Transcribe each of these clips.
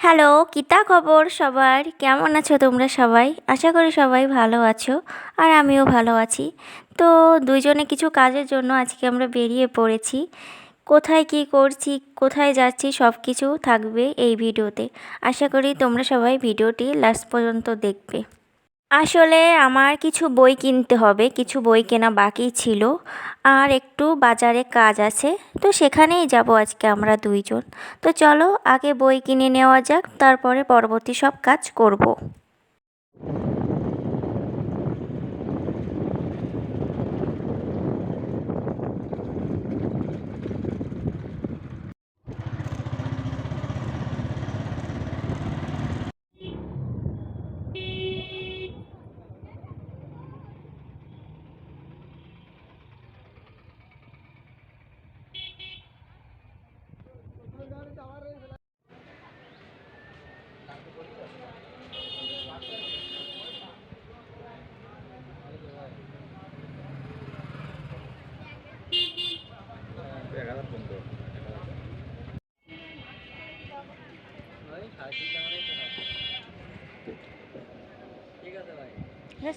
Hello, কিতা খবর সবার? কেমন আছো তোমরা সবাই? আশা করি সবাই ভালো আছো আর আমিও ভালো আছি। তো দুইজনে কিছু কাজের জন্য আজকে আমরা বেরিয়ে পড়েছি। কোথায় কি করছি, কোথায় যাচ্ছি সব কিছু থাকবে এই ভিডিওতে। আশা করি তোমরা সবাই ভিডিওটি লাস্ট পর্যন্ত দেখবে। আসলে আমার কিছু বই কিনতে হবে, কিছু বই কেনা বাকি ছিল, আর একটু বাজারে কাজ আছে, তো সেখানেই যাব আজকে আমরা দুইজন তো চলো আগে বই কিনে নেওয়া যাক, তারপরে পরবর্তী সব কাজ করব।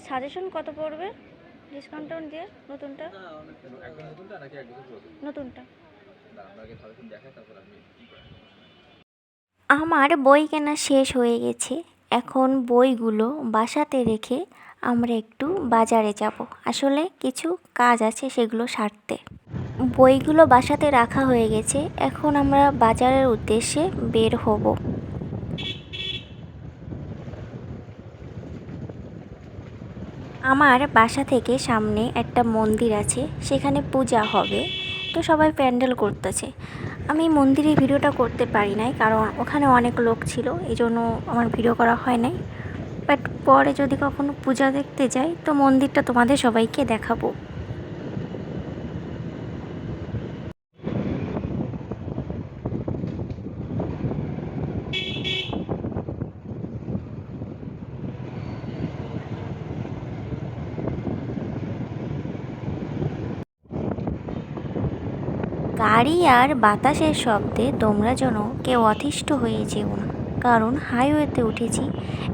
সাজেশন কত পড়বে? ডিসকাউন্ট দিয়ে নতুনটা? নতুনটা নাকি নতুনটা। দাঁড়া, আমরা আগে সাজেশন দেখাই তারপর আমি কি করি? আমার বই কেনা শেষ হয়ে গেছে। এখন বইগুলো বাসাতে রেখে আমরা একটু বাজারে যাব। আসলে কিছু কাজ আছে সেগুলো সারতে। বইগুলো বাসাতে রাখা হয়ে গেছে। এখন আমরা বাজারের উদ্দেশ্যে বের হব। আমার বাসা থেকে সামনে একটা মন্দির আছে, সেখানে পূজা হবে। তো সবাই প্যান্ডেল করতেছে। আমি মন্দিরে ভিডিওটা করতে পারি নাই, কারণ ওখানে অনেক লোক ছিল এই জন্য আমার ভিডিও করা হয় নাই। বাট পরে যদি কখনো পূজা দেখতে যাই, তো মন্দিরটা তোমাদের সবাইকে দেখাবো। গাড়ি আর বাতাসের শব্দে তোমরা যেন কেউ অতিষ্ঠ হয়ে যেও না। কারণ হাইওয়েতে উঠেছি,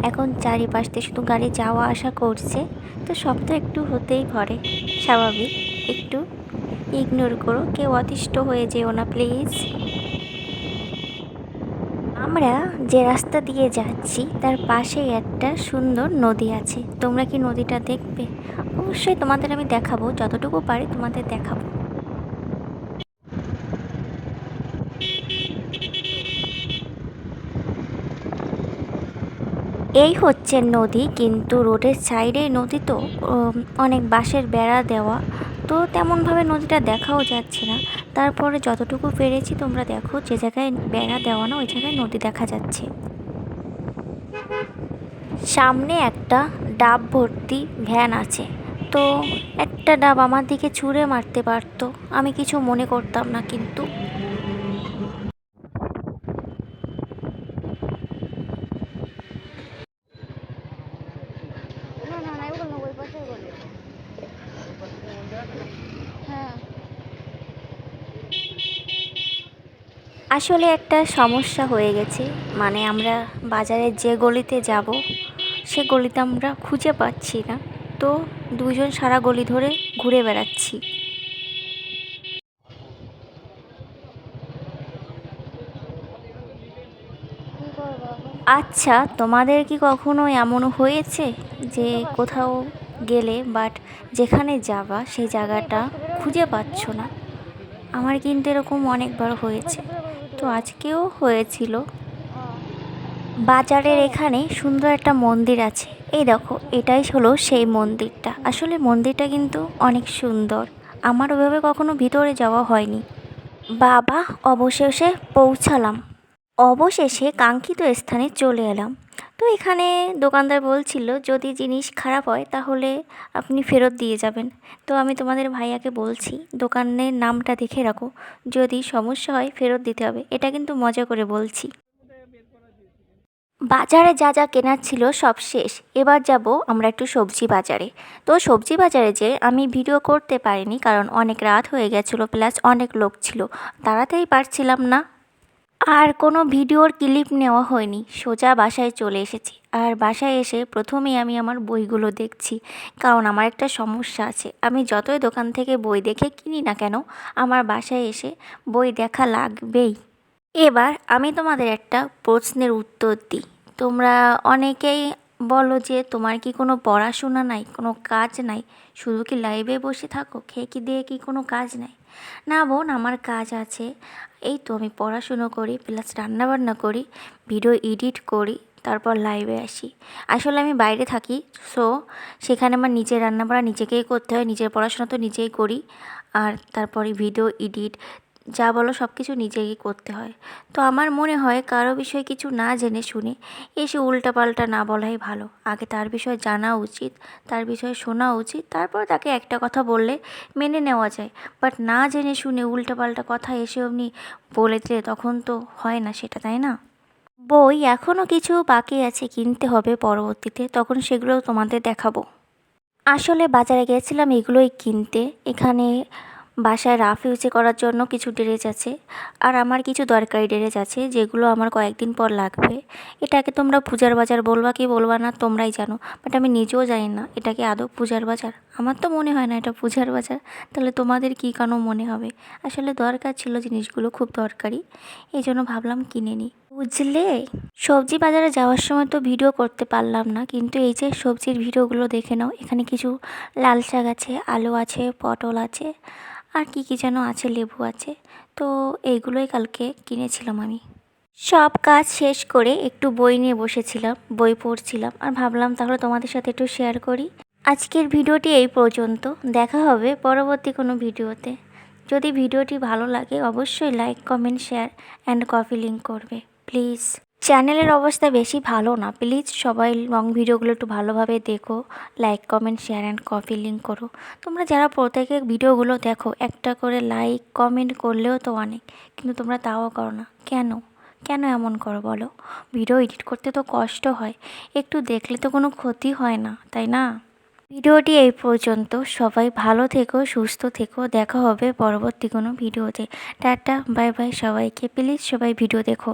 এখন চারিপাশ দিয়ে শুধু গাড়ি যাওয়া আসা করছে, তো শব্দ একটু হতেই পারে, স্বাভাবিক। একটু ইগনোর করো, কেউ অতিষ্ঠ হয়ে যেও না প্লিজ আমরা যে রাস্তা দিয়ে যাচ্ছি, তার পাশেই একটা সুন্দর নদী আছে। তোমরা কি নদীটা দেখবে? অবশ্যই তোমাদের আমি দেখাবো, যতটুকু পারি তোমাদের দেখাবো। এই হচ্ছে নদী, কিন্তু রোডের সাইডে নদী তো অনেক বাঁশের বেড়া দেওয়া। তো তেমনভাবে নদীটা দেখাও যাচ্ছে না। তারপরে যতটুকু পেরেছি তোমরা দেখো, যে জায়গায় বেড়া দেওয়া না, ওই জায়গায় নদী দেখা যাচ্ছে। সামনে একটা ডাব ভর্তি ভ্যান আছে। তো একটা ডাব আমার দিকে ছুঁড়ে মারতে পারতো। আমি কিছু মনে করতাম না, কিন্তু না না না ওগুলো ওই পাশে বলে হ্যাঁ আসলে একটা সমস্যা হয়ে গেছে। মানে আমরা বাজারের যে গলিতে যাব, সে গলিতে আমরা খুঁজে পাচ্ছি না। তো দুজন সারা গলি ধরে ঘুরে বেড়াচ্ছি। আচ্ছা তোমাদের কি কখনো এমন হয়েছে যে কোথাও গেলে বাট যেখানে যাবা, সেই জায়গাটা খুঁজে পাচ্ছ না? আমার কিন্তু এরকম অনেকবার হয়েছে। তো আজকেও হয়েছিল। বাজারের এখানে সুন্দর একটা মন্দির আছে। এই দেখো, এটাই হলো সেই মন্দিরটা। আসলে মন্দিরটা কিন্তু অনেক সুন্দর। আমার ওভাবে কখনো ভিতরে যাওয়া হয়নি। বাবা, অবশেষে পৌঁছালাম। অবশেষে কাঙ্ক্ষিত স্থানে চলে এলাম। তো এখানে দোকানদার বলছিল, যদি জিনিস খারাপ হয়, তাহলে আপনি ফেরত দিয়ে যাবেন। তো আমি তোমাদের ভাইয়াকে বলছি, দোকানের নামটা দেখে রাখো। যদি সমস্যা হয়, ফেরত দিতে হবে। এটা কিন্তু মজা করে বলছি। বাজারে যা যা কেনার ছিল সব শেষ। এবার যাব আমরা একটু সবজি বাজারে। তো সবজি বাজারে যে আমি ভিডিও করতে পারিনি, কারণ অনেক রাত হয়ে গেছিল, প্লাস অনেক লোক ছিল। দাঁড়াতেই পারছিলাম না। আর কোনো ভিডিওর ক্লিপ নেওয়া হয়নি। সোজা বাসায় চলে এসেছি। আর বাসায় এসে প্রথমেই আমি আমার বইগুলো দেখছি। কারণ আমার একটা সমস্যা আছে। আমি যতই দোকান থেকে বই দেখে কিনি না কেন, আমার বাসায় এসে বই দেখা লাগবেই। এবার আমি তোমাদের একটা প্রশ্নের উত্তর দিই। তোমরা অনেকেই বলো যে তোমার কি কোনো পড়াশোনা নাই, কোনো কাজ নাই? শুধু কি লাইভে বসে থাকো? খেয়ে কি দিয়ে কি কোনো কাজ নাই? না বোন, আমার কাজ আছে। এই তো আমি পড়াশুনো করি প্লাস রান্নাবান্না করি ভিডিও এডিট করি, তারপর লাইভে আসি। আসলে আমি বাইরে থাকি সো সেখানে আমার নিজের রান্নাবাড়া নিজেকেই করতে হয়, নিজের পড়াশোনা তো নিজেই করি, আর তারপরে ভিডিও এডিট যা বলো সব কিছু নিজেই করতে হয়। তো আমার মনে হয় কারও বিষয়ে কিছু না জেনে শুনে এসে উল্টাপাল্টা না বলাই ভালো। আগে তার বিষয়ে জানা উচিত, তার বিষয়ে শোনা উচিত, তারপর তাকে একটা কথা বললে মেনে নেওয়া যায়। বাট না জেনে শুনে উল্টাপাল্টা কথা এসে অমনি বলে দিলে তখন তো হয় না সেটা, তাই না? বই এখনও কিছু বাকি আছে কিনতে হবে পরবর্তীতে, তখন সেগুলো তোমাদের দেখাবো। আসলে বাজারে গেছিলাম এগুলোই কিনতে। এখানে বাসায় রাফ ইউজে করার জন্য কিছু ড্রেস আছে। আর আমার কিছু দরকারি ড্রেস আছে, যেগুলো আমার কয়েকদিন পর লাগবে। এটাকে তোমরা পূজার বাজার বলবা কি বলবা না, তোমরাই জানো। বাট আমি নিজেও জানি না, এটাকে আদৌ পূজার বাজার? আমার তো মনে হয় না এটা পূজার বাজার। তাহলে তোমাদের কী কেন মনে হবে? আসলে দরকার ছিল জিনিসগুলো খুব দরকারি, এই জন্য ভাবলাম কিনে নিই। বুঝলে? সবজি বাজারে যাওয়ার সময় তো ভিডিও করতে পারলাম না, কিন্তু এই যে সবজির ভিডিওগুলো দেখে নাও, এখানে কিছু লাল শাক আছে, আলু আছে, পটল আছে। আর কি কি যেন আছে, লেবু আছে। তো এইগুলোই কালকে কিনেছিলাম আমি। সব কাজ শেষ করে একটু বই নিয়ে বসেছিলাম, বই পড়ছিলাম। আর ভাবলাম তাহলে তোমাদের সাথে একটু শেয়ার করি। আজকের ভিডিওটি এই পর্যন্ত। দেখা হবে পরবর্তী কোনো ভিডিওতে। যদি ভিডিওটি ভালো লাগে, অবশ্যই like comment share and copy link করবে। প্লিজ চ্যানেলের অবস্থা বেশি ভালো না। প্লিজ সবাই লং ভিডিওগুলো একটু ভালোভাবে দেখো। Like comment share and copy link করো। তোমরা যারা প্রত্যেকে ভিডিওগুলো দেখো, একটা করে লাইক কমেন্ট করলেও তো অনেক। কিন্তু তোমরা তাও করো না। কেন? কেন এমন করো বলো? ভিডিও এডিট করতে তো কষ্ট হয়। একটু দেখলে তো কোনো ক্ষতি হয় না, তাই না? ভিডিওটি এই পর্যন্ত। সবাই ভালো থেকো, সুস্থ থেকো। দেখা হবে পরবর্তী কোনো ভিডিওতে। টাটা বাই বাই সবাইকে। প্লিজ সবাই ভিডিও দেখো।